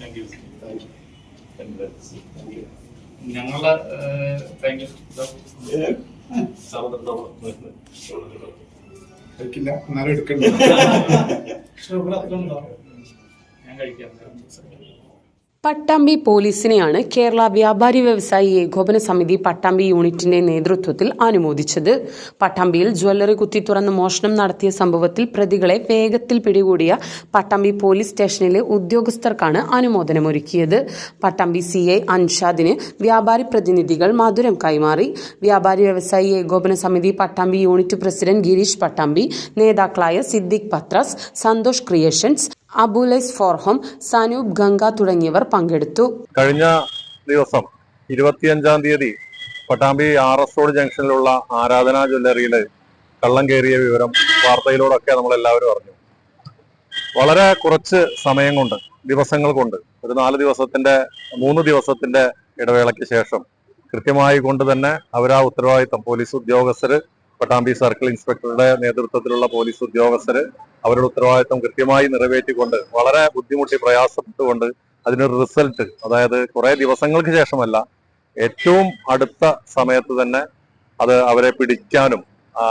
Thank you ഞങ്ങളെ thank you കഴിക്കില്ല. എന്നാലും എടുക്കണ്ട. ഞാൻ കഴിക്കാം. പട്ടാമ്പി പോലീസിനെയാണ് കേരള വ്യാപാരി വ്യവസായി ഏകോപന സമിതി പട്ടാമ്പി യൂണിറ്റിന്റെ നേതൃത്വത്തിൽ അനുമോദിച്ചത്. പട്ടാമ്പിയിൽ ജ്വല്ലറി കുത്തി തുറന്ന് മോഷണം നടത്തിയ സംഭവത്തിൽ പ്രതികളെ വേഗത്തിൽ പിടികൂടിയ പട്ടാമ്പി പോലീസ് സ്റ്റേഷനിലെ ഉദ്യോഗസ്ഥർക്കാണ് അനുമോദനമൊരുക്കിയത്. പട്ടാമ്പി സി ഐ അൻഷാദിന് വ്യാപാരി പ്രതിനിധികൾ മധുരം കൈമാറി. വ്യാപാരി വ്യവസായി ഏകോപന സമിതി പട്ടാമ്പി യൂണിറ്റ് പ്രസിഡന്റ് ഗിരീഷ് പട്ടാമ്പി നേതാക്കളായ Siddique Pathras Santhosh creations Abulais for home Sanoop Ganga തുടങ്ങിയവർ പങ്കെടുത്തു. കഴിഞ്ഞ ദിവസം ഇരുപത്തിയഞ്ചാം തീയതി പട്ടാമ്പി ആർ എസ് റോഡ് ജംഗ്ഷനിലുള്ള ആരാധന ജ്വല്ലറിയിൽ കള്ളം കയറിയ വിവരം വാർത്തയിലൂടെയൊക്കെ നമ്മൾ എല്ലാവരും അറിഞ്ഞു. വളരെ കുറച്ച് സമയം കൊണ്ട് ദിവസങ്ങൾ കൊണ്ട് ഒരു നാല് ദിവസത്തിന്റെ മൂന്ന് ദിവസത്തിന്റെ ഇടവേളയ്ക്ക് ശേഷം കൃത്യമായി കൊണ്ട് തന്നെ അവർ ആ ഉത്തരവാദിത്തം പോലീസ് ഉദ്യോഗസ്ഥര് പട്ടാമ്പി സർക്കിൾ ഇൻസ്പെക്ടറുടെ നേതൃത്വത്തിലുള്ള പോലീസ് ഉദ്യോഗസ്ഥര് അവരുടെ ഉത്തരവാദിത്തം കൃത്യമായി നിറവേറ്റിക്കൊണ്ട് വളരെ ബുദ്ധിമുട്ടി പ്രയാസപ്പെട്ടുകൊണ്ട് അതിനൊരു റിസൾട്ട് അതായത് കുറെ ദിവസങ്ങൾക്ക് ശേഷമല്ല ഏറ്റവും അടുത്ത സമയത്ത് തന്നെ അത് അവരെ പിടിക്കാനും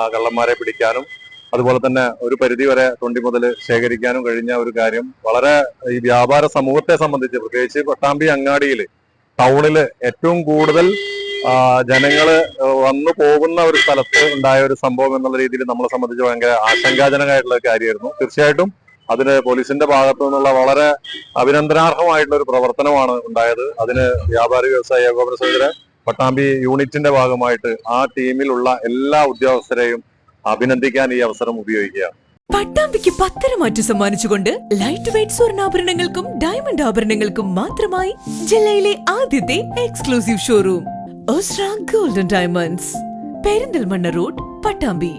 കള്ളന്മാരെ പിടിക്കാനും അതുപോലെ തന്നെ ഒരു പരിധി വരെ തൊണ്ടി മുതൽ ശേഖരിക്കാനും കഴിഞ്ഞ ഒരു കാര്യം വളരെ ഈ വ്യാപാര സമൂഹത്തെ സംബന്ധിച്ച് പ്രത്യേകിച്ച് പട്ടാമ്പി അങ്ങാടിയിൽ ടൗണിൽ ഏറ്റവും കൂടുതൽ ജനങ്ങൾ വന്നു പോകുന്ന ഒരു സ്ഥലത്ത് ഉണ്ടായ ഒരു സംഭവം എന്നുള്ള രീതിയിൽ നമ്മളെ സംബന്ധിച്ച് ഭയങ്കര ആശങ്കാജനകമായിട്ടുള്ള കാര്യമായിരുന്നു. തീർച്ചയായിട്ടും അതിന് പോലീസിന്റെ ഭാഗത്തു നിന്നുള്ള വളരെ അഭിനന്ദനാർഹമായിട്ടുള്ള ഒരു പ്രവർത്തനമാണ് ഉണ്ടായത്. അതിന് വ്യാപാരി വ്യവസായ ഏകോപന സമിതിയുടെ പട്ടാമ്പി യൂണിറ്റിന്റെ ഭാഗമായിട്ട് ആ ടീമിലുള്ള എല്ലാ ഉദ്യോഗസ്ഥരെയും അഭിനന്ദിക്കാൻ ഈ അവസരം ഉപയോഗിക്കുക പട്ടാമ്പിക്ക് പത്തര മാറ്റി സമ്മാനിച്ചുകൊണ്ട് ലൈറ്റ് വെയിറ്റ് സ്വർണാഭരണങ്ങൾക്കും ഡയമണ്ട് ആഭരണങ്ങൾക്കും മാത്രമായി ജില്ലയിലെ ആദ്യത്തെ exclusive showroom Osra golden diamonds Perinthalmanna road Pattambi.